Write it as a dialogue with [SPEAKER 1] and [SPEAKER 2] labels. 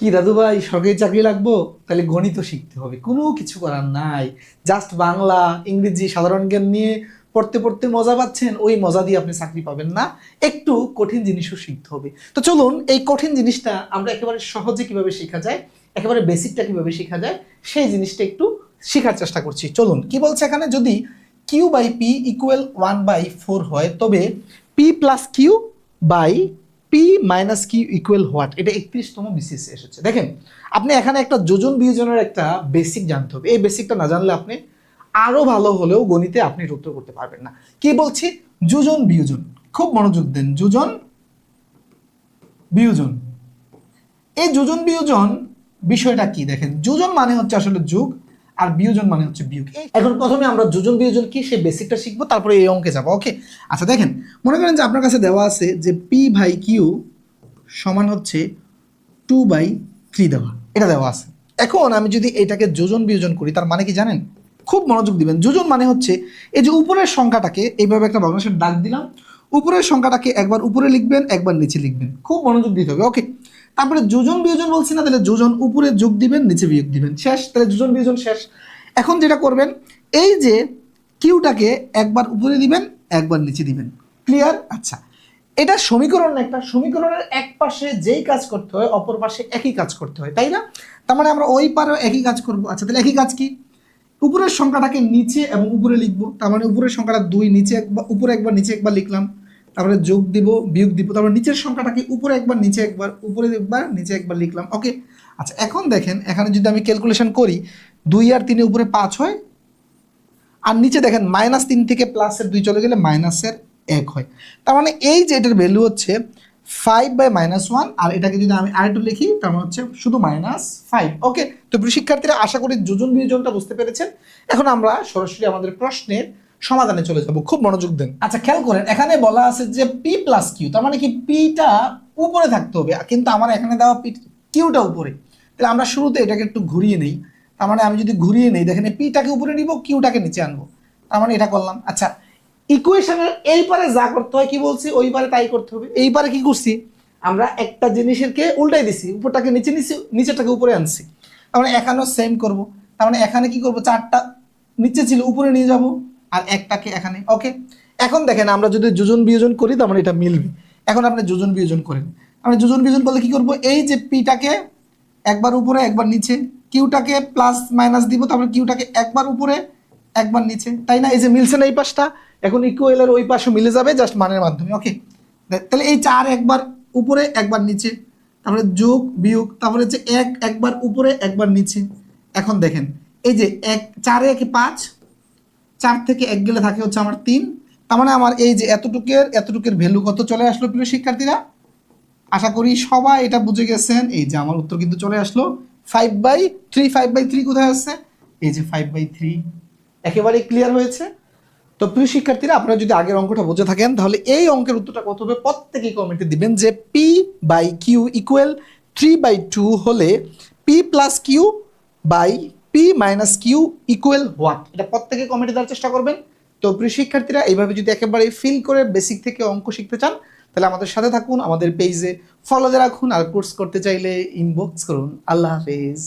[SPEAKER 1] কি দাদু ভাই, সরকারি চাকরি লাগবো? তাহলে গণিত শিখতে হবে। কোনো কিছু করার নাই। জাস্ট বাংলা, ইংরেজি, সাধারণ জ্ঞান নিয়ে পড়তে পড়তে মজা পাচ্ছেন, ওই মজা দিয়ে আপনি চাকরি পাবেন না। একটু কঠিন জিনিসও শিখতে হবে। তো চলুন, এই কঠিন জিনিসটা আমরা একেবারে সহজে কীভাবে শেখা যায়, একেবারে বেসিকটা কীভাবে শেখা যায়, সেই জিনিসটা একটু শেখার চেষ্টা করছি। চলুন, কি বলছে এখানে? যদি Q by P equal one by four হয়, তবে P plus Q by P minus Q equal what এটা একত্রিশতম বিসিএস এসেছে। দেখেন, আপনি এখানে একটা যোজন বিয়োজনের একটা বেসিক জানতে হবে। এই বেসিকটা না জানলে আপনি আরও ভালো হলেও গণিতে আপনি উত্তর করতে পারবেন না। কি বলছি? যোজন বিয়োজন। খুব মনোযোগ দেন। যোজন বিয়োজন। এই যোজন বিয়োজন বিষয়টা কি? দেখেন, যোজন মানে হচ্ছে আসলে যোগ আর বিয়োজন মানে হচ্ছে বিয়োগ। এখন প্রথমে আমরা যোজন বিয়োজন কি সে বেসিকটা শিখব তারপরে এই অঙ্কে যাব ওকে আচ্ছা দেখেন মনে করেন যে আপনার কাছে দেওয়া আছে যে পি ভাই কিউ সমান হচ্ছে টু বাই থ্রি দেওয়া। এটা দেওয়া আছে। এখন আমি যদি এটাকে যোজন বিয়োজন করি তার মানে কি জানেন? খুব মনোযোগ দিবেন। যোজন মানে হচ্ছে এই যে উপরের সংখ্যাটাকে এইভাবে একটা ভগ্নাংশের ডাক দিলাম উপরের সংখ্যাটাকে একবার উপরে লিখবেন একবার নিচে লিখবেন। খুব মনোযোগ দিতে হবে ওকে তারপরে যোজন বিয়োজন বলছি না, তাহলে যোজন উপরে যোগ দিবেন, নিচে বিয়োগ দিবেন। শেষ, তাহলে যোজন বিয়োজন শেষ। এখন যেটা করবেন, এই যে কিউটাকে একবার উপরে দিবেন, একবার নিচে দিবেন। ক্লিয়ার আচ্ছা। এটা সমীকরণ একটা, সমীকরণের এক পাশে যেই কাজ করতে হয়, অপর পাশে একই কাজ করতে হয়, তাই না? তার মানে আমরা ওই পারেও একই কাজ করব। আচ্ছা তাহলে একই কাজ কি? উপরের সংখ্যাটাকে নিচে এবং উপরে লিখব। তার মানে উপরের সংখ্যাটা দুই, নিচে একবার, উপরে একবার, নিচে একবার লিখলাম। তারপরে যোগ দিব, বিয়োগ দিব, তারপরে নিচের সংখ্যাটাকে উপরে একবার, নিচে একবার, উপরে একবার, নিচে একবার লিখলাম, ওকে? আচ্ছা এখন দেখেন, এখানে যদি আমি ক্যালকুলেশন করি, দুই আর তিনের উপরে পাঁচ হয়, আর নিচে দেখেন মাইনাস তিন থেকে প্লাসের দুই চলে গেলে মাইনাসের এক হয়। তার মানে এই যে এটার ভ্যালু হচ্ছে ফাইভ বাই মাইনাস ওয়ান আর এটাকে যদি আমি আর একটু লিখি, তার মানে হচ্ছে শুধু মাইনাস ফাইভ ওকে? তো শিক্ষার্থীরা, আশা করি যোজন বিয়োজনটা বুঝতে পেরেছেন। এখন আমরা সরাসরি আমাদের প্রশ্নের সমাধানে চলে যাব। খুব মনোযোগ দেন। আচ্ছা খেয়াল করেন, এখানে বলা আছে যে পি প্লাস কিউ তার মানে কি পিটা উপরে থাকতে হবে, কিন্তু আমার এখানে দেওয়া পি কিউটা উপরে। তাহলে আমরা শুরুতে এটাকে একটু ঘুরিয়ে নেই। তার মানে আমি যদি ঘুরিয়ে নেই, দেখেন পিটাকে উপরে নিব কিউটাকে নিচে আনব। তার মানে এটা করলাম। আচ্ছা ইকুয়েশনের এই পারে যা করতে হয়, কি বলছি? ওই পারে তাই করতে হবে। এই পারে কি করছি? আমরা একটা জিনিসেরকে উল্টাই দিছি, উপরটাকে নিচে নিচে নিচেরটাকে উপরে আনছি। তার মানে এখানেও সেম করব। তার মানে এখানে কি করব? চারটা নিচে ছিল, উপরে নিয়ে যাব। আর একটাকে এখানে? ওকে এখন দেখেন, আমরা যদি যোজন বিয়োজন করি, তার মানে এটা মিলবে। এখন আপনি যোজন বিয়োজন করেন। আমরা যোজন বিয়োজন করলে কি করব? এই যে পিটাকে একবার উপরে, একবার নিচে কিউটাকে প্লাস মাইনাস দিব, তারপরে কিউটাকে একবার উপরে, একবার নিচে। তাই না? এই যে মিলছে না এই পাশটা, এখন ইকুয়েলের ওই পাশে মিলে যাবে জাস্ট মানের মাধ্যমে। ওকে তাহলে এই চার একবার উপরে, একবার নিচে, তারপরে যোগ, বিয়োগ, তারপরে হচ্ছে এক, একবার উপরে, একবার নিচে। এখন দেখেন, এই যে এক, চারে একে পাঁচ চার থেকে এক গেলে থাকে হচ্ছে আমার তিন। তার মানে আমার এই যে এতটুকের এতটুকের ভ্যালু কত চলে আসলো প্রিয় শিক্ষার্থীরা? আশা করি সবাই এটা বুঝে গেছেন। এই যে আমার উত্তর কিন্তু চলে আসলো। Five by three five by three কোথায় আসছে এই যে ফাইভ বাই থ্রি একেবারেই ক্লিয়ার হয়েছে। তো প্রিয় শিক্ষার্থীরা, আপনারা যদি আগের অঙ্কটা বুঝে থাকেন, তাহলে এই অঙ্কের উত্তরটা কত হবে? প্রত্যেকেই কমেন্টে দিবেন যে P by Q equal three by two হলে P plus Q by P minus Q equal what এটা প্রত্যেকে কমেন্টে দেওয়ার চেষ্টা করবেন। তো প্রিয় শিক্ষার্থীরা, এইভাবে যদি একেবারে ফিল করে বেসিক থেকে অঙ্ক শিখতে চান, তাহলে আমাদের সাথে থাকুন, আমাদের পেজে ফলোতে রাখুন, আর কোর্স করতে চাইলে ইনবক্স করুন। আল্লাহ হাফেজ।